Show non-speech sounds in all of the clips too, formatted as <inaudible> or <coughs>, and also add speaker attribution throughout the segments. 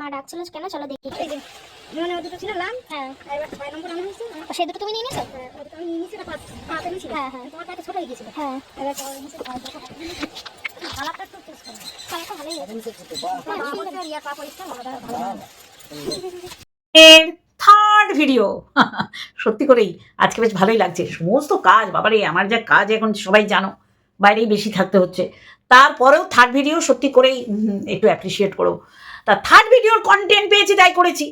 Speaker 1: মা ডাকছিল কেন? চলো দেখি।
Speaker 2: যে মানে ছিল
Speaker 1: হ্যাঁ।
Speaker 2: এবার ছয় নম্বর আনা হয়েছে
Speaker 1: ও, দুটো তুমি নিয়ে নিয়েছো?
Speaker 2: হ্যাঁ, ওটা আমি নিয়ে নিয়েছি এটা পাঁচ পাঁচ এনেছি
Speaker 1: হ্যাঁ, হ্যাঁ।
Speaker 2: তোমার কাছে ছোট হয়ে গেছিল
Speaker 1: হ্যাঁ।
Speaker 2: এবার ছয় এনেছি কালারটা একটু চেঞ্জ করো।
Speaker 1: কালারটা ভালোই আছে
Speaker 2: হ্যাঁ, পা পরিষ্কার ইয়া পা পরিষ্কার ভালো ভালো
Speaker 3: থার্ড ভিডিও সত্যি করেই আজকে বেশ ভালোই লাগছে। সমস্ত কাজ বাবারে আমার যা কাজ এখন সবাই জানো বাইরেই বেশি থাকতে হচ্ছে। তারপরেও থার্ড ভিডিও সত্যি করেই উম, একটু অ্যাপ্রিসিয়েট করো। তা থার্ড ভিডিওর কন্টেন্ট পেয়েছি, তাই করেছি।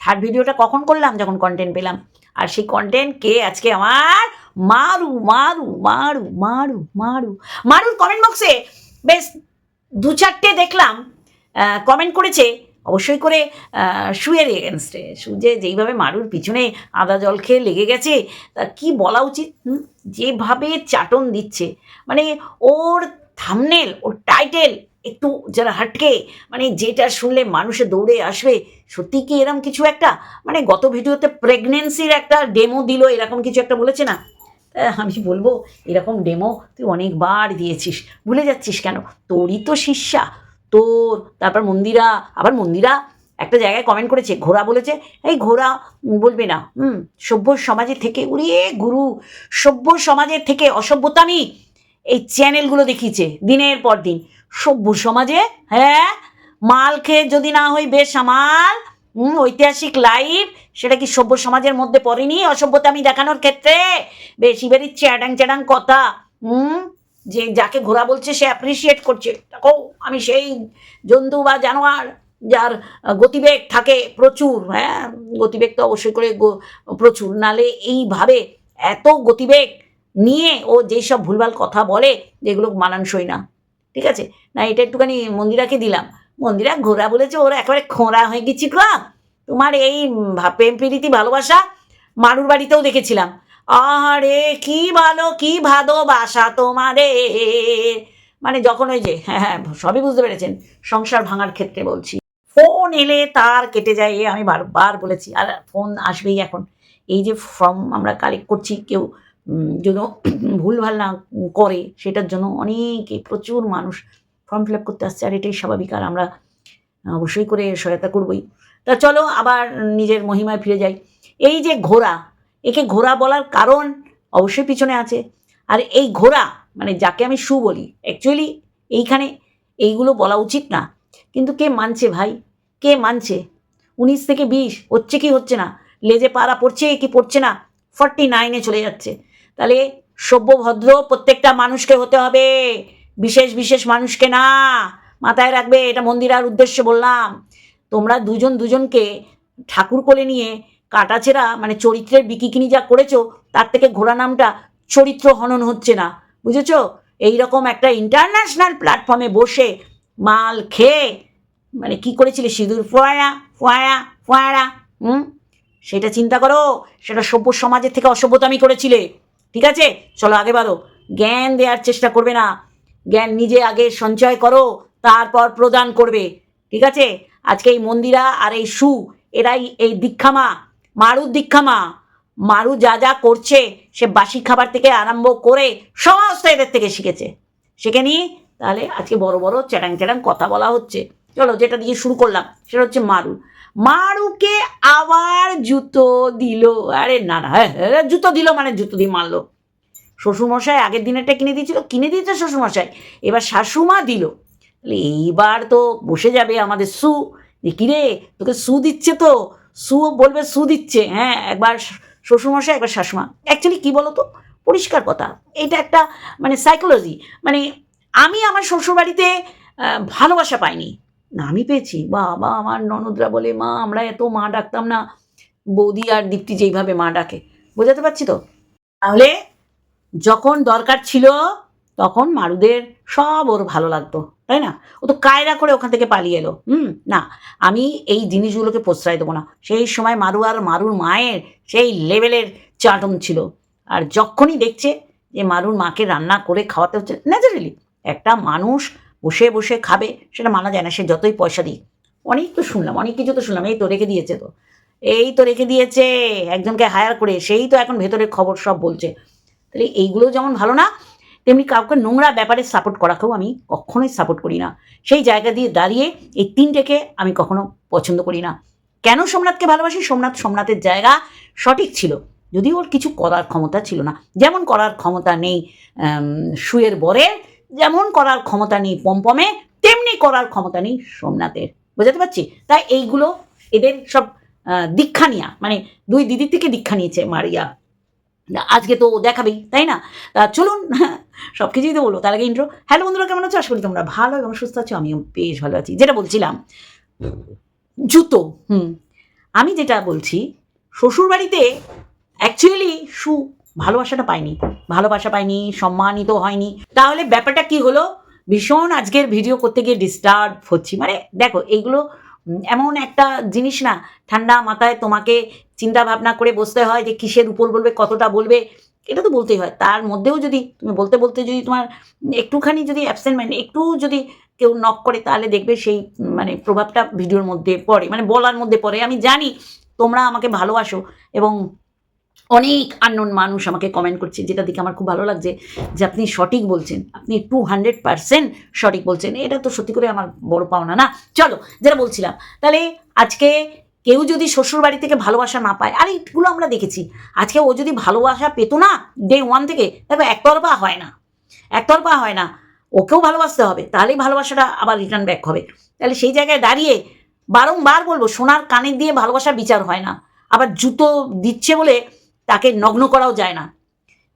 Speaker 3: থার্ড ভিডিওটা কখন করলাম? যখন কন্টেন্ট পেলাম। আর সেই কন্টেন্ট কে আজকে আমার মারু মারু মারু মারু মারু মারুর কমেন্ট বক্সে বেশ দু চারটে দেখলাম কমেন্ট করেছে। অবশ্যই করে শুয়ের এগেনস্টে সু যে যেইভাবে মারুর পিছনে আদা জল খেয়ে লেগে গেছে, তা কি বলা উচিত? যেভাবে চাটন দিচ্ছে। মানে ওর থামনেল ওর টাইটেল একটু যারা হাটকে মানে যেটা শুনলে মানুষে দৌড়ে আসবে, সত্যি কি এরকম কিছু একটা? মানে গত ভিডিওতে প্রেগনেন্সির একটা ডেমো দিল, এরকম কিছু একটা বলেছে না? আমি বলব, এরকম ডেমো তুই অনেকবার দিয়েছিস, ভুলে যাচ্ছিস কেন? তোরই তো শিষ্যা। তোর, তারপর মন্দিরা, আবার মন্দিরা একটা জায়গায় কমেন্ট করেছে, ঘোড়া বলেছে, এই ঘোড়া বলবে না, হুম, সভ্য সমাজের থেকে উড়িয়ে গুরু, সভ্য সমাজের থেকে অসভ্যতামি এই চ্যানেলগুলো দেখিয়েছে, দিনের পর দিন। সভ্য সমাজে হ্যাঁ? মাল খেয়ে যদি না হই হুম ঐতিহাসিক লাইভ সেটা কি সভ্য সমাজের মধ্যে পড়েনি? অসভ্যতা আমি দেখানোর ক্ষেত্রে বেশি বেরি চ্যাডাং চ্যাডাং কথা। হুম যে যাকে ঘোরা বলছে, সে অ্যাপ্রিসিয়েট করছে। দেখো, আমি সেই জন্তু বা জানোয়ার যার গতিবেগ থাকে প্রচুর হ্যাঁ? গতিবেগ তো অবশ্যই করে প্রচুর। নালে এইভাবে এত গতিবেগ নিয়ে ও যেসব ভুলভাল কথা বলে, যেগুলো মানানসই না। ঠিক আছে? না, এটা একটুখানি মন্দিরাকে দিলাম। মন্দিরা ঘোরা বলেছে, ওরা একেবারে খোঁড়া হয়ে গেছি গো। তোমার এই প্রেম, প্রীতি, ভালোবাসা মারুর বাড়িতেও দেখেছিলাম। আরে কি ভালো, কি ভালোবাসা তোমারে। মানে যখন ওই যে হ্যাঁ হ্যাঁ সবই বুঝতে পেরেছেন, সংসার ভাঙার ক্ষেত্রে বলছি। ফোন এলে তার কেটে যায়, এ আমি বারবার বলেছি। আর ফোন আসবেই এখন। এই যে ফর্ম আমরা কালেক্ট করছি, কেউ যেন ভুলভাল না করে, সেটার জন্য অনেকে, প্রচুর মানুষ ফর্ম ফিল আপ করতে আসছে, আর এটাই স্বাভাবিক, আর আমরা অবশ্যই করে সহায়তা করবই। তা চলো, আবার নিজের মহিমায় ফিরে যাই। এই যে ঘোড়া, একে ঘোড়া বলার কারণ অবশ্যই পিছনে আছে। আর এই ঘোড়া মানে যাকে আমি সু বলি অ্যাকচুয়ালি এইখানে এইগুলো বলা উচিত না। কিন্তু কে মানছে ভাই? কে মানছে? উনিশ থেকে বিশ, হচ্ছে কি হচ্ছে না? লেজে পাড়া পড়ছে কি পড়ছে না? ফর্টি নাইনে চলে যাচ্ছে। তাহলে সভ্য, ভদ্র প্রত্যেকটা মানুষকে হতে হবে। বিশেষ বিশেষ মানুষকে না। মাথায় রাখবে, এটা মন্দিরার উদ্দেশ্যে বললাম। তোমরা দুজন দুজনকে ঠাকুর কোলে নিয়ে কাটাছেড়া মানে চরিত্রের বিকিকিনি যা করেছ, তার থেকে ঘোড়া নামটা চরিত্র হনন হচ্ছে না। বুঝেছ? এইরকম একটা ইন্টারন্যাশনাল প্ল্যাটফর্মে বসে মাল খেয়ে মানে কি করেছিলে? সিঁদুর ফোয়ারা ফোয়ারা ফোয়ারা, হুম? সেটা চিন্তা করো। সেটা সভ্য সমাজের থেকে অসভ্যতামি করেছিলে। ঠিক আছে? চলো আগে বাড়ো। জ্ঞান দেওয়ার চেষ্টা করবে না। জ্ঞান নিজে আগে সঞ্চয় করো, তারপর প্রদান করবে। ঠিক আছে? আজকে এই মন্দিরা আর এই সু, এরাই এই দীক্ষামা, মারুর দীক্ষামা। মারু যা যা করছে, সে বাসি খাবার থেকে আরম্ভ করে সমস্ত এদের থেকে শিখেছে। শিখে নিয়ে তাহলে আজকে বড় বড় চ্যাটাং চ্যাটাং কথা বলা হচ্ছে। চলো যেটা দিয়ে শুরু করলাম, সেটা হচ্ছে মারু। মারুকে আবার জুতো দিল। আরে না না হ্যাঁ হ্যাঁ, জুতো দিল মানে জুতো দিয়ে মারলো। শ্বশুরমশাই আগের দিনেরটা কিনে দিয়েছিল কিনে দিয়েছে শ্বশুরমশাই। এবার শাশুমা দিল। এইবার তো বসে যাবে আমাদের সু। যে কিরে তোকে সু দিচ্ছে তো? সু বলবে সু দিচ্ছে। হ্যাঁ একবার শ্বশুরমশাই একবার শাশুমা। অ্যাকচুয়ালি কী বলো তো পরিষ্কার কথা। এটা একটা মানে সাইকোলজি মানে আমি আমার শ্বশুরবাড়িতে ভালোবাসা পাইনি। না, আমি পেয়েছি। বাবা, আমার ননদরা বলে, মা, আমরা এত মা ডাকতাম না। বৌদি আর দীপ্তি যেইভাবে মা ডাকে। বোঝাতে পারছি তো? তাহলে যখন দরকার ছিল, তখন মারুদের সব ওর ভালো লাগতো, তাই না? ও তো কায়রা করে ওখান থেকে পালিয়ে এলো। হুম, না, আমি এই জিনিসগুলোকে প্রশ্রয় দেবো না। সেই সময় মারু আর মারুর মায়ের সেই লেভেলের চাটন ছিল। আর যখনই দেখছে যে মারুর মাকে রান্না করে খাওয়াতে হচ্ছে ন্যাচারালি একটা মানুষ বসে বসে খাবে, সেটা মানা যায় না, সে যতই পয়সা দিই অনেক তো শুনলাম, অনেক কিছু তো শুনলাম, এই তো রেখে দিয়েছে তো। এই তো রেখে দিয়েছে, একজনকে হায়ার করে, সেই তো এখন ভেতরের খবর সব বলছে। তাহলে এইগুলো যেমন ভালো না, তেমনি কাউকে নোংরা ব্যাপারে সাপোর্ট করাকেও আমি কখনোই সাপোর্ট করি না। সেই জায়গা দিয়ে দাঁড়িয়ে এই তিনটেকে আমি কখনো পছন্দ করি না। কেন সোমনাথকে ভালোবাসি? সোমনাথ সোমনাথের জায়গা সঠিক ছিল, যদিও ওর কিছু করার ক্ষমতা ছিল না। যেমন করার ক্ষমতা নেই সুয়ের বরের যেমন করার ক্ষমতা নেই পমপমে, তেমনি করার ক্ষমতা নেই সোমনাথের। বোঝাতে পারছি? তাই এইগুলো এদের সব দীক্ষা নেওয়া মানে দুই দিদির থেকে দীক্ষা নিয়েছে মারিয়া। আজকে তো দেখাবেই, তাই না? তা চলুন, সব কিছুই তো বলব, তার আগে ইন্ট্রো হ্যালো বন্ধুরা, কেমন আছো? আশা করি তোমরা ভালো এবং সুস্থ আছো, আমিও বেশ ভালো আছি। যেটা বলছিলাম, জুতো, হুম, আমি যেটা বলছি, শ্বশুরবাড়িতে অ্যাকচুয়ালি সু ভালোবাসাটা পাইনি, ভালোবাসা পাইনি, সম্মানিত হয়নি। তাহলে ব্যাপারটা কি হলো? ভীষণ আজকের ভিডিও করতে গিয়ে ডিস্টার্ব হচ্ছি। মানে দেখো, এইগুলো এমন একটা জিনিস না, ঠান্ডা মাথায় তোমাকে চিন্তা ভাবনা করে বসতে হয় যে কিসের উপর বলবে, কতটা বলবে, এটা তো বলতেই হয়। তার মধ্যেও যদি, তুমি বলতে বলতে যদি তোমার একটুখানি যদি অ্যাবসেন্ট মানে একটু যদি কেউ নক করে, তাহলে দেখবে সেই মানে প্রভাবটা ভিডিওর মধ্যে পড়ে। মানে বলার মধ্যে পড়ে। আমি জানি তোমরা আমাকে ভালোবাসো এবং অনেক আননোন মানুষ আমাকে কমেন্ট করছে, যেটা দেখে আমার খুব ভালো লাগছে যে আপনি সঠিক বলছেন। আপনি টু হান্ড্রেড পারসেন্ট সঠিক বলছেন। এটা তো সত্যি করে আমার বড় পাওনা না। চলো, যেটা বলছিলাম, তাহলে আজকে কেউ যদি শ্বশুর বাড়ি থেকে ভালোবাসা না পায়, আর এইগুলো আমরা দেখেছি, আজকে ও যদি ভালোবাসা পেতো না ডে ওয়ান থেকে, দেখো একতরফা হয় না, একতরফা হয় না, ওকেও ভালোবাসতে হবে, তাহলেই ভালোবাসাটা আবার রিটার্ন ব্যাক হবে। তাহলে সেই জায়গায় দাঁড়িয়ে বারংবার বলব, সোনার কানে দিয়ে ভালোবাসার বিচার হয় না, আবার জুতো দিচ্ছে বলে তাকে নগ্ন করাও যায় না।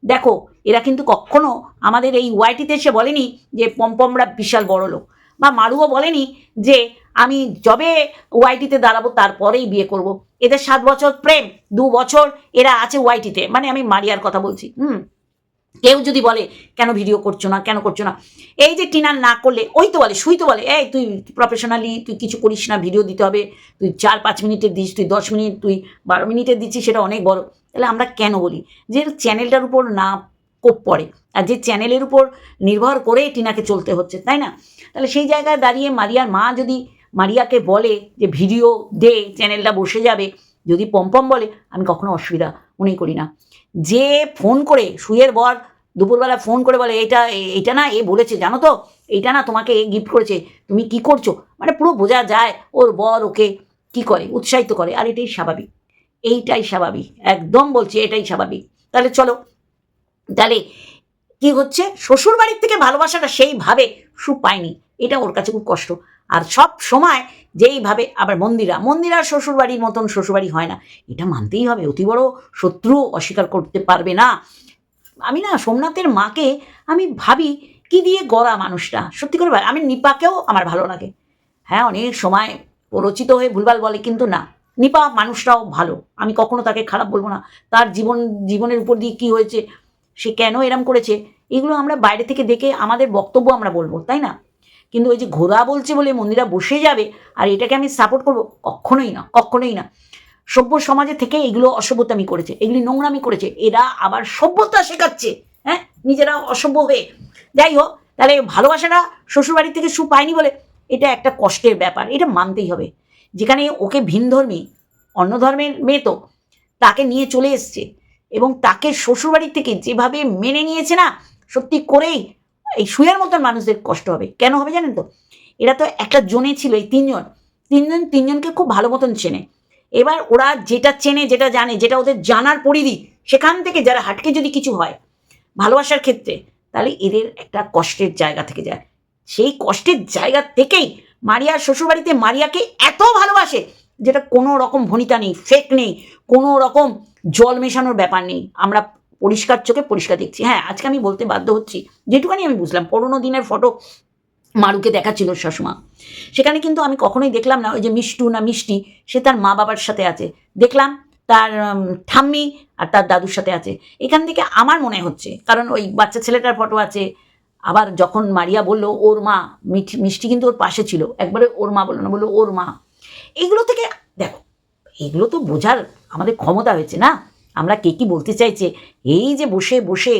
Speaker 3: দেখো, এরা কিন্তু কখনো আমাদের এই ওয়াইটিতে এসে বলেনি যে পম্পমরা বিশাল বড় লোক বা মারুও বলেনি যে আমি যবে ওয়াইটিতে দাঁড়াবো তারপরেই বিয়ে করব। এদের সাত বছর প্রেম, দু বছর এরা আছে ওয়াইটিতে মানে আমি মারিয়ার কথা বলছি। হুম কেউ যদি বলে, কেন ভিডিও করছ না? কেন করছ না? এই যে টিনার না করলে, ওই তো বলে সুই তো বলে, এই তুই প্রফেশনালি তুই কিছু করিস না ভিডিও দিতে হবে, তুই চার পাঁচ মিনিটের দিস, তুই দশ মিনিট, তুই বারো মিনিটের দিচ্ছিস, সেটা অনেক বড়। তাহলে আমরা কেন বলি? যে চ্যানেলটার উপর না কোপ পড়ে, আর যে চ্যানেলের উপর নির্ভর করে টিনাকে চলতে হচ্ছে, তাই না? তাহলে সেই জায়গায় দাঁড়িয়ে মারিয়ার মা যদি মারিয়াকে বলে যে ভিডিও দে চ্যানেলটা বসে যাবে। যদি পম্পম বলে, আমি কখনো অসুবিধা মনে করি না। যে ফোন করে সুয়ের বর দুপুরবেলা ফোন করে বলে এটা এটা না, এ বলেছে, জানো তো, এইটা না তোমাকে এ গিফট করেছে, তুমি কি করছ? মানে পুরো বোঝা যায় ওর বর ওকে কি করে, উৎসাহিত করে, আর এটাই স্বাভাবিক, এইটাই স্বাভাবিক, একদম বলছি এটাই স্বাভাবিক। তাহলে চলো, তাহলে কি হচ্ছে শ্বশুর বাড়ির থেকে ভালোবাসাটা সেইভাবে সু পায়নি, এটা ওর কাছে খুব কষ্ট, আর সব সময় যেইভাবে আবার মন্দিরা মন্দিরা শ্বশুর বাড়ির মতন শ্বশুরবাড়ি হয় না, এটা মানতেই হবে, অতি বড় শত্রু অস্বীকার করতে পারবে না আমি না সোমনাথের মাকে, আমি ভাবি কি দিয়ে গড়া মানুষটা। সত্যি করে আমি নিপাকেও আমার ভালো লাগে। হ্যাঁ অনেক সময় রচিত হয়ে ভুলভাল বলে, কিন্তু না, নিপা মানুষটাও ভালো। আমি কখনো তাকে খারাপ বলব না। তার জীবন, জীবনের উপর দিয়ে কী হয়েছে, সে কেন এরম করেছে, এগুলো আমরা বাইরে থেকে দেখে আমাদের বক্তব্য আমরা বলব, তাই না? কিন্তু ওই যে ঘোড়া বলছে বলে মন্দিরা বসে যাবে, আর এটাকে আমি সাপোর্ট করব, কখনোই না কখনোই না। সভ্য সমাজে থেকে এগুলো অসভ্যতামি করেছে, এগুলি নোংরামি করেছে, এরা আবার সভ্যতা শেখাচ্ছে হ্যাঁ? নিজেরা অসভ্য হয়ে। যাই হোক, তাহলে ভালোবাসাটা শ্বশুরবাড়ি থেকে সু পায়নি বলে এটা একটা কষ্টের ব্যাপার, এটা মানতেই হবে। যেখানে ওকে ভিন ধর্মী, অন্য ধর্মের মেয়ে তো, তাকে নিয়ে চলে এসছে এবং তাকে শ্বশুরবাড়ির থেকে যেভাবে মেনে নিয়েছে না, সত্যি করেই এই শুয়ের মতন মানুষদের কষ্ট হবে। কেন হবে জানেন তো? এরা তো একটা জোনে ছিল এই তিনজন। তিনজন, তিনজনকে খুব ভালো মতন চেনে। এবার ওরা যেটা চেনে, যেটা জানে, যেটা ওদের জানার পরিধি, সেখান থেকে যারা হাটকে যদি কিছু হয় ভালোবাসার ক্ষেত্রে, তাহলে এদের একটা কষ্টের জায়গা থেকে যায়। সেই কষ্টের জায়গা থেকেই মারিয়ার শ্বশুরবাড়িতে মারিয়াকে এত ভালোবাসে, যেটা কোনো রকম ভনিতা নেই ফেক নেই, কোনো রকম জল মেশানোর ব্যাপার নেই। আমরা পরিষ্কার চোখে পরিষ্কার দেখছি। হ্যাঁ আজকে আমি বলতে বাধ্য হচ্ছি, যেটুকানি আমি বুঝলাম, পুরোনো দিনের ফটো মারুকে দেখাচ্ছিল শাশুমা সেখানে কিন্তু আমি কখনোই দেখলাম না, ওই যে মিষ্টু না মিষ্টি, সে তার মা বাবার সাথে আছে। দেখলাম তার ঠাম্মি আর তার দাদুর সাথে আছে। এখান থেকে আমার মনে হচ্ছে, কারণ ওই বাচ্চা ছেলেটার ফটো আছে। আবার যখন মারিয়া বলল, ওর মা মিষ্টি কিন্তু ওর পাশে ছিল। একবারে ওর মা বলল না, বলল, ওর মা। এগুলো থেকে, দেখো, এগুলো তো বোঝার আমাদের ক্ষমতা হয়েছে না? আমরা কে কি বলতে চাইছে? এই যে বসে বসে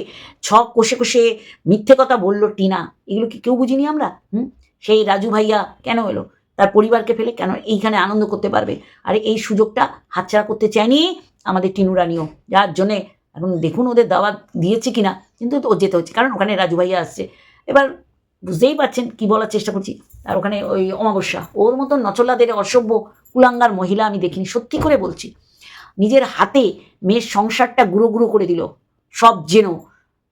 Speaker 3: ছক কষে কষে মিথ্যে কথা বলল টিনা, এগুলো কি কেউ বুঝিনি আমরা? হুম? সেই রাজু ভাইয়া কেন এলো? তার পরিবারকে ফেলে কেন এইখানে আনন্দ করতে পারবে? আর এই সুযোগটা হাতছাড়া করতে চায়নি আমাদের টিনুরানিও যার জন্যে এখন দেখুন ওদের দাওয়াত দিয়েছে কি না কিন্তু ও যেতে হচ্ছে, কারণ ওখানে রাজু ভাইয়া আসছে। এবার বুঝতেই পারছেন কি বলার চেষ্টা করছি। আর ওখানে ওই অমাবস্যা, ওর মতন নচলাদের অসভ্য কুলাঙ্গার মহিলা আমি দেখিনি, সত্যি করে বলছি। নিজের হাতে মেয়ের সংসারটা গুঁড়ো গুঁড়ো করে দিল। সব যেন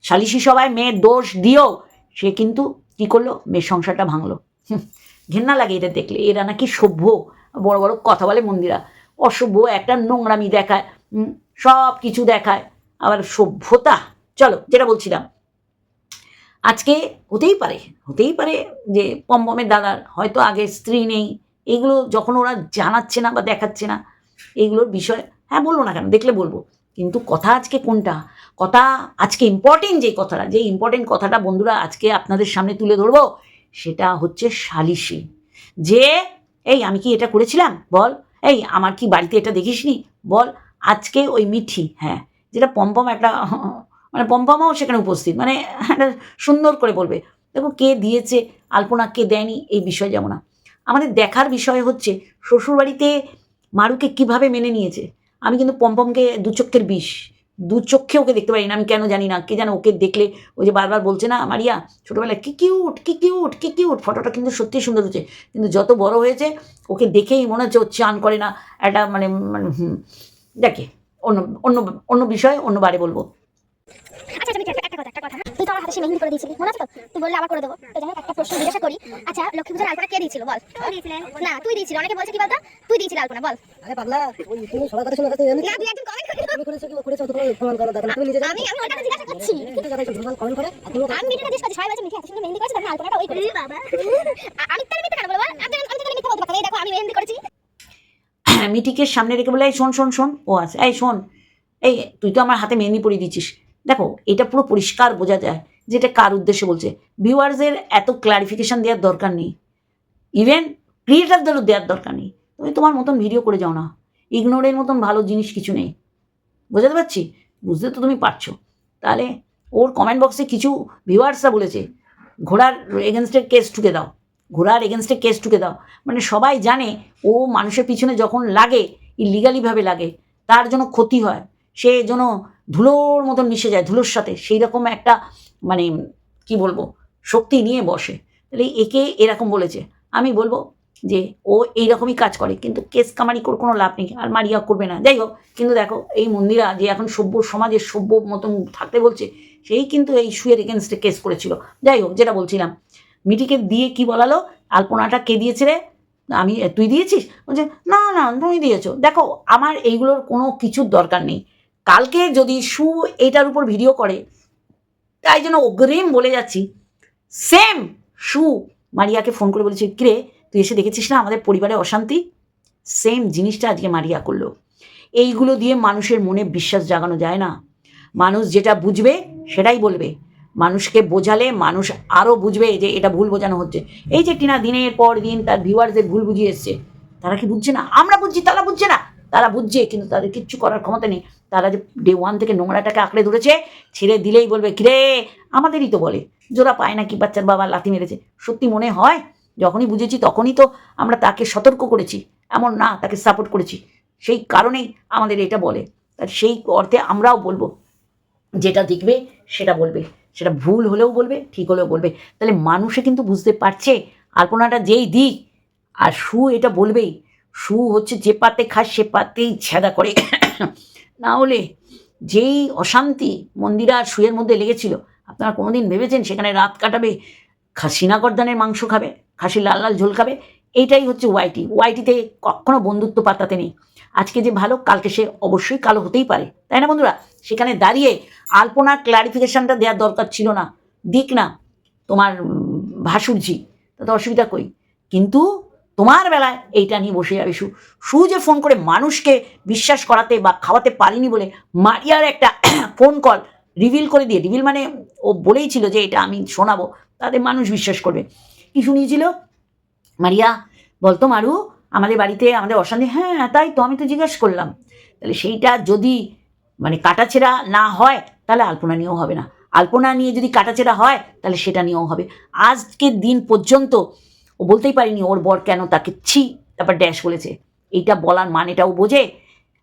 Speaker 3: সালিশি সবাই মেয়ের দোষ দিয়েও সে কিন্তু কি করল? মেয়ের সংসারটা ভাঙলো। ঘেন্না লাগে এটা দেখলে। এরা নাকি সভ্য, বড় বড় কথা বলে মন্দিরা। অসভ্য, একটা নোংরামি দেখায় সব কিছু দেখায়। আবার সভ্যতা। চলো, যেটা বলছিলাম। আজকে হতেই পারে হতেই পারে যে পম্পমের দাদার হয়তো আগে স্ত্রী নেই। এগুলো যখন ওরা জানাচ্ছে না বা দেখাচ্ছে না এইগুলোর বিষয় হ্যাঁ বলব না কেন, দেখলে বলব। কিন্তু কথা আজকে কোনটা? কথা আজকে ইম্পর্টেন্ট যে কথাটা যে ইম্পর্টেন্ট কথাটা বন্ধুরা আজকে আপনাদের সামনে তুলে ধরবো, সেটা হচ্ছে সালিশি। যে, এই আমি কি এটা করেছিলাম? বল। এই, আমার কি বাড়িতে এটা দেখিসনি? বল। আজকে ওই মিঠি হ্যাঁ যেটা পম্পম একটা মানে পম্পমাও সেখানে উপস্থিত মানে একটা সুন্দর করে বলবে, দেখো কে দিয়েছে, আলপনা কে দেয়নি, এই বিষয় যেমন না। আমাদের দেখার বিষয় হচ্ছে, শ্বশুরবাড়িতে মারুকে কীভাবে মেনে নিয়েছে? আমি কিন্তু পম্পমকে দু চক্ষের বিষ, দু চক্ষে ওকে দেখতে পারি না আমি কেন জানি না, কে জানো ওকে দেখলে ওই যে বারবার বলছে না, মারিয়া, ছোটোবেলায় কী কিউট কি কিউট কী কিউট ফটোটা কিন্তু সত্যি সুন্দর হচ্ছে, কিন্তু যত বড় হয়েছে, ওকে দেখেই মনে হচ্ছে ও চান করে না, একটা মানে মানে দেখে অন্য অন্য অন্য বিষয় অন্যবারে বলব
Speaker 1: আচ্ছা আচ্ছা, মিঠি, একটা একটা কথা একটা সে মেহেন্দি করে দিয়েছিলি। মনে আছে তো? তুই বললে আবার করে দেবো। তো একটা প্রশ্ন জিজ্ঞাসা করি। আচ্ছা লক্ষ্মী পূজার আলপনা কে দিয়েছিল? বল। না তুই দিয়েছিলি। অনেকে বলছে কি বলতো? তুই দিয়েছিলি আলপনা বল।
Speaker 2: আরে পাগলা ওই তুমি সবার কথা শুনে কথা জানি?
Speaker 1: না তুই একদম কমেন্ট করে
Speaker 2: তুমি করেছ কি? করেছ তো প্রমাণ করো দেখো তুমি নিজে
Speaker 1: আমি আমি ওটা জিজ্ঞাসা করছি।
Speaker 2: এটা যারা কমেন্ট করে তুমি
Speaker 1: আমি জিজ্ঞাসা করছি সবাই বলছে মিঠি এত সুন্দর মেহেন্দি করেছে তাহলে আলপনাটা ওই করেছে। বাবা। আমি মিথ্যা কেন বলব আমি আমি তো তাহলে মিথ্যা বলতে এই দেখো আমি মেহেন্দি করেছি। <coughs>
Speaker 3: মিটিকে সামনে রেখে বলে এই শোন শোন শোন ও আছে। এই শোন এই তুই তো আমার হাতে মেহেন্দি পরিয়ে দিচ্ছিস দেখো এটা পুরো পরিষ্কার বোঝা যায়। যে এটা কার উদ্দেশ্যে বলছে? ভিউয়ার্সের এত ক্লারিফিকেশন দেওয়ার দরকার নেই। ইভেন ক্রিয়েটারদেরও দেওয়ার দরকার নেই। তুমি তোমার মতন ভিডিও করে যাও না। ইগনোরের মতন ভালো জিনিস কিছু নেই। বোঝাতে পারছি? বুঝতে তো তুমি পারছ। তাহলে ওর কমেন্ট বক্সে কিছু ভিউয়ার্সরা বলেছে, ঘোড়ার এগেনস্টে কেস ঠুকে দাও। ঘোড়ার এগেনস্টে কেস ঠুকে দাও। মানে সবাই জানে ও মানুষের পিছনে যখন লাগে ইলিগালিভাবে লাগে, তার জন্য ক্ষতি হয়। সে যেন ধুলোর মতন মিশে যায়, ধুলোর সাথে। সেই রকম একটা মানে কি বলব, শক্তি নিয়ে বসে। তাহলে একে এরকম বলেছে। আমি বলব যে ও এইরকমই কাজ করে, কিন্তু কেস কামারি করে কোনো লাভ নেই, আর মারিয়া করবে না। যাই হোক, কিন্তু দেখো, এই মন্দিরা যে এখন সভ্য সমাজের সভ্য মতন থাকতে বলছে, সেই কিন্তু এই শুয়ের এগেনস্টে কেস করেছিল। যাই হোক, যেটা বলছিলাম, মিটিকে দিয়ে কি বলালো? আলপনাটা কে দিয়েছে রে? আমি, তুই দিয়েছিস? বলছে, না না, তুমি দিয়েছ। দেখো, আমার এইগুলোর কোনো কিছুর দরকার নেই। কালকে যদি সু এটার উপর ভিডিও করে তাই জন্য অগ্রিম বলে যাচ্ছি। সেম সু, মারিয়াকে ফোন করে বলেছে, কিরে, তুই এসে দেখেছিস না আমাদের পরিবারে অশান্তি? সেম জিনিসটা আজকে মারিয়া করল। এইগুলো দিয়ে মানুষের মনে বিশ্বাস জাগানো যায় না। মানুষ যেটা বুঝবে, সেটাই বলবে। মানুষকে বোঝালে মানুষ আরও বুঝবে যে এটা ভুল বোঝানো হচ্ছে। এই যে টিনা, দিনের পর দিন তার ভিউয়ারদের ভুল বুঝিয়ে এসছে। তারা কি বুঝছে না? আমরা বুঝছি, তারা বুঝছে না। তারা বুঝছে, কিন্তু তাদের কিচ্ছু করার ক্ষমতা নেই। তারা যে ডে ওয়ান থেকে নোংরাটাকে আঁকড়ে ধরেছে, ছেড়ে দিলেই বলবে, কিরে, আমাদেরই তো বলে, জোড়া পায় না কি বাচ্চার বাবা লাথি মেরেছে। সত্যি মনে হয়? যখনই বুঝেছি তখনই তো আমরা তাকে সতর্ক করেছি। এমন না, তাকে সাপোর্ট করেছি। সেই কারণেই আমাদের এটা বলে। আর সেই অর্থে আমরাও বলব। যেটা দেখবে, সেটা বলবে। সেটা ভুল হলেও বলবে, ঠিক হলেও বলবে। তাহলে মানুষে কিন্তু বুঝতে পারছে, আলপনাটা যেই দিক, আর সু এটা বলবেই। সু হচ্ছে যে পাতে খাস সে পাতেই ছেদা করে। না হলে যেই অশান্তি মন্দিরা আর শুয়ের মধ্যে লেগেছিল, আপনারা কোনোদিন ভেবেছেন সেখানে রাত কাটাবে খাসিনা গর্দানের মাংস খাবে খাসির লাল লাল ঝোল খাবে? এইটাই হচ্ছে ওয়াইটি ওয়াইটিতে কখনো বন্ধুত্ব পাতাতে নেই। আজকে যে ভালো, কালকে সে অবশ্যই কালো হতেই পারে। তাই না বন্ধুরা? সেখানে দাঁড়িয়ে আলপনার ক্লারিফিকেশনটা দেওয়ার দরকার ছিল না। দিক না, তোমার ভাসুরজি। তাতে অসুবিধা কই? কিন্তু তোমার বেলায় এইটা নিয়ে বসে যাবে। সু সু যে ফোন করে মানুষকে বিশ্বাস করাতে বা খাওয়াতে পারিনি বলে মারিয়ার একটা ফোন কল রিভিল করে দিয়ে রিভিল মানে ও বলেই ছিল যে এটা আমি শোনাবো। তাদের মানুষ বিশ্বাস করবে। কি শুনিয়েছিল? মারিয়া, বলতো, মারু, আমাদের বাড়িতে আমাদের অশান্তি হ্যাঁ তাই তো, আমি তো জিজ্ঞেস করলাম। তাহলে সেইটা যদি মানে কাটাছেড়া না হয়, তাহলে আলপনা নিয়েও হবে না। আলপনা নিয়ে যদি কাটাছেড়া হয়, তাহলে সেটা নিয়েও হবে। আজকের দিন পর্যন্ত ও বলতেই পারিনি ওর বর কেন তাকে ছি, তারপর ড্যাশ বলেছে। এইটা বলার মানেটাও বোঝে,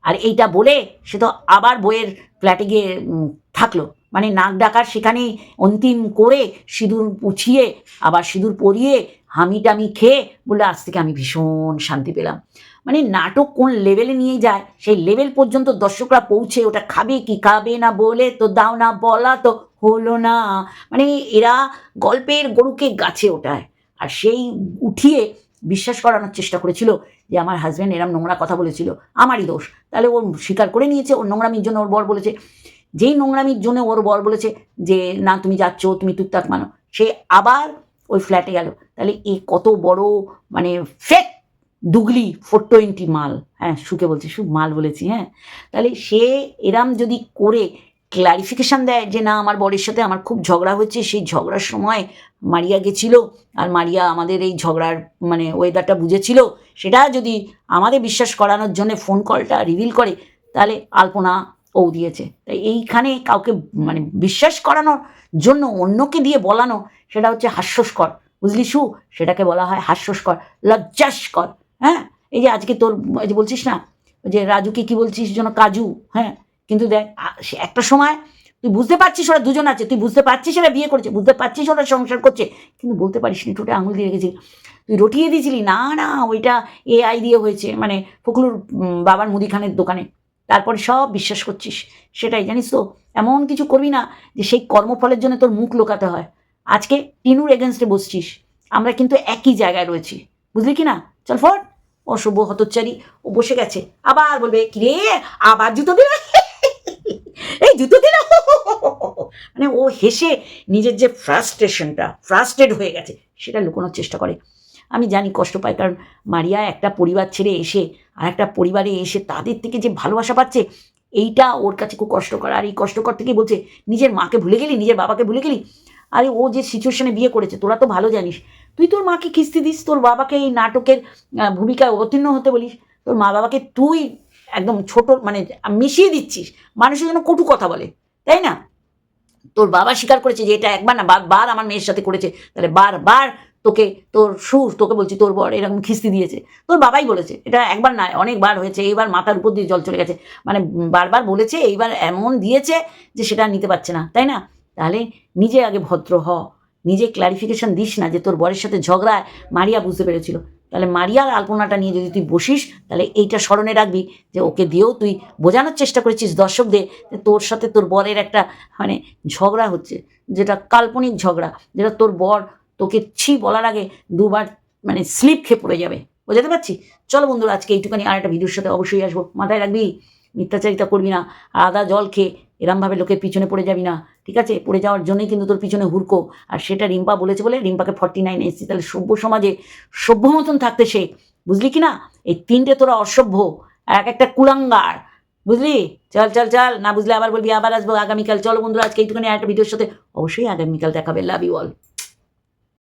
Speaker 3: আর এইটা বলে সে তো আবার বইয়ের ফ্ল্যাটে গিয়ে থাকল। মানে নাক ডাকার সেখানেই অন্তিম করে সিঁদুর পুছিয়ে, আবার সিঁদুর পরিয়ে হামি টামি খেয়ে বললে, আজ থেকে আমি ভীষণ শান্তি পেলাম। মানে নাটক কোন লেভেলে নিয়ে যায়, সেই লেভেল পর্যন্ত দর্শকরা পৌঁছে, ওটা খাবে কি, খাবে না বলে তো দাও না, বলা তো হলো না। মানে এরা গল্পের গরুকে গাছে ওঠায়। আর সেই উঠিয়ে বিশ্বাস করানোর চেষ্টা করেছিল যে আমার হাজব্যান্ড এরম নোংরা কথা বলেছিল, আমারই দোষ। তাহলে ও স্বীকার করে নিয়েছে, ওর নোংরামির জন্য ওর বর বলেছে। যেই নোংরামির জন্য ওর বর বলেছে যে, না, তুমি যাচ্ছ, তুমি টুকটাক মানো। সে আবার ওই ফ্ল্যাটে গেল। তাহলে এ কত বড় মানে ফেক দুগলি ফোর টোয়েন্টি মাল। হ্যাঁ সুকে বলছি সু মাল বলেছি হ্যাঁ। তাহলে সে এরাম যদি করে ক্লারিফিকেশান দেয় যে না, আমার বরের সাথে আমার খুব ঝগড়া হচ্ছে সেই ঝগড়ার সময় মারিয়া গেছিল আর মারিয়া আমাদের এই ঝগড়ার মানে ওয়েদারটা বুঝেছিল। সেটা যদি আমাদের বিশ্বাস করানোর জন্য ফোন কলটা রিভিল করে, তাহলে আলপনা ও দিয়েছে। তাই এইখানে কাউকে মানে বিশ্বাস করানোর জন্য অন্যকে দিয়ে বলানো, সেটা হচ্ছে হাস্যস্কর। বুঝলি সু? সেটাকে বলা হয় হাস্যস্কর, লজ্জাস্কর। হ্যাঁ? এই যে আজকে তোর যে বলছিস না, যে রাজুকে কি বলছিস যেন কাজু? হ্যাঁ? কিন্তু দেখ একটা সময় তুই বুঝতে পারছিস ওরা দুজন আছে, তুই বুঝতে পারছিস ওরা বিয়ে করেছে, বুঝতে পারছিস ওরা সংসার করছে, কিন্তু বলতে পারিস নি, ঠোঁটে আঙুল দিয়ে রেখেছিলি। তুই রটিয়ে দিয়েছিলি, না না, ওইটা এআই দিয়ে হয়েছে মানে ফকলুর বাবার মুদিখানের দোকানে। তারপরে সব বিশ্বাস করছিস, সেটাই, জানিস তো? এমন কিছু করবি না যে সেই কর্মফলের জন্য তোর মুখ লোকাতে হয়। আজকে টিনুর এগেনস্টে বসছিস, আমরা কিন্তু একই জায়গায় রয়েছি। বুঝলি কি না? চল ফট, অশুভ হতচ্চারি ও বসে গেছে, আবার বলবে, কিরে, আবার জুতো দিল জুতো দিল। মানে ও হেসে নিজের যে ফ্রাস্ট্রেশনটা, ফ্রাস্ট্রেট হয়ে গেছে, সেটা লুকোনোর চেষ্টা করে। আমি জানি কষ্ট পায়, কারণ মারিয়া একটা পরিবার ছেড়ে এসে আর একটা পরিবারে এসে তাদের থেকে যে ভালোবাসা পাচ্ছে, এইটা ওর কাছে খুব কষ্টকর। আর এই কষ্টকর থেকেই বলছে, নিজের মাকে ভুলে গেলি, নিজের বাবাকে ভুলে গেলি? আরে ও যে সিচুয়েশনে বিয়ে করেছে, তোরা তো ভালো জানিস। তুই তোর মাকে কিস্তি দিস, তোর বাবাকে এই নাটকের ভূমিকায় অবতীর্ণ হতে বলিস। তোর মা বাবাকে তুই একদম ছোট মানে মিশিয়ে দিচ্ছিস, মানুষের জন্য কটু কথা বলে, তাই না? তোর বাবা স্বীকার করেছে যে এটা একবার না বার আমার মেয়ের সাথে করেছে, তাহলে বারবার তোকে, তোর সুর, তোকে বলছি, তোর বর এরকম খিস্তি দিয়েছে, তোর বাবাই বলেছে, এটা একবার না, অনেকবার হয়েছে, এইবার মাথার উপর দিয়ে জল চলে গেছে মানে বারবার বলেছে, এইবার এমন দিয়েছে যে সেটা নিতে পারছে না, তাই না? তাহলে নিজে আগে ভদ্র হ, নিজে ক্লারিফিকেশন দিস না যে তোর বরের সাথে ঝগড়ায় মারিয়া বুঝতে পেরেছিল। তাহলে মারিয়ার আলপনাটা নিয়ে যদি তুই বসিস, তাহলে এইটা স্মরণে রাখবি যে ওকে দিয়েও তুই বোঝানোর চেষ্টা করেছিস দর্শকদের তোর সাথে তোর বরের একটা মানে ঝগড়া হচ্ছে, যেটা কাল্পনিক ঝগড়া, যেটা তোর বর তোকে ছি বলার আগে দুবার মানে স্লিপ খেয়ে পড়ে যাবে। বোঝাতে পারছি চলো বন্ধুরা, আজকে এইটুখানি আর একটা ভিডিওর সাথে অবশ্যই আসব। মাথায় রাখবি মিথ্যাচারিতা করবি না আদা জল খেয়ে এরমভাবে লোকের পিছনে পড়ে যাবি না, ঠিক আছে? পড়ে যাওয়ার জন্যই কিন্তু তোর পিছনে হুড়কো। আর সেটা রিম্পা বলেছে বলে রিম্পাকে ফর্টি নাইন এসেছি। তাহলে সভ্য সমাজে সভ্য মতন থাকতে সে, বুঝলি কি না? এই তিনটে তোরা অসভ্য, এক একটা কুলাঙ্গার, বুঝলি? চল চল চল, না বুঝলে আবার বলবি আবার আসব। আগামীকাল চলো বন্ধুরা, আজকে এইটুখানি একটা ভিডিওর সাথে অবশ্যই আগামীকাল দেখাবে। Love you all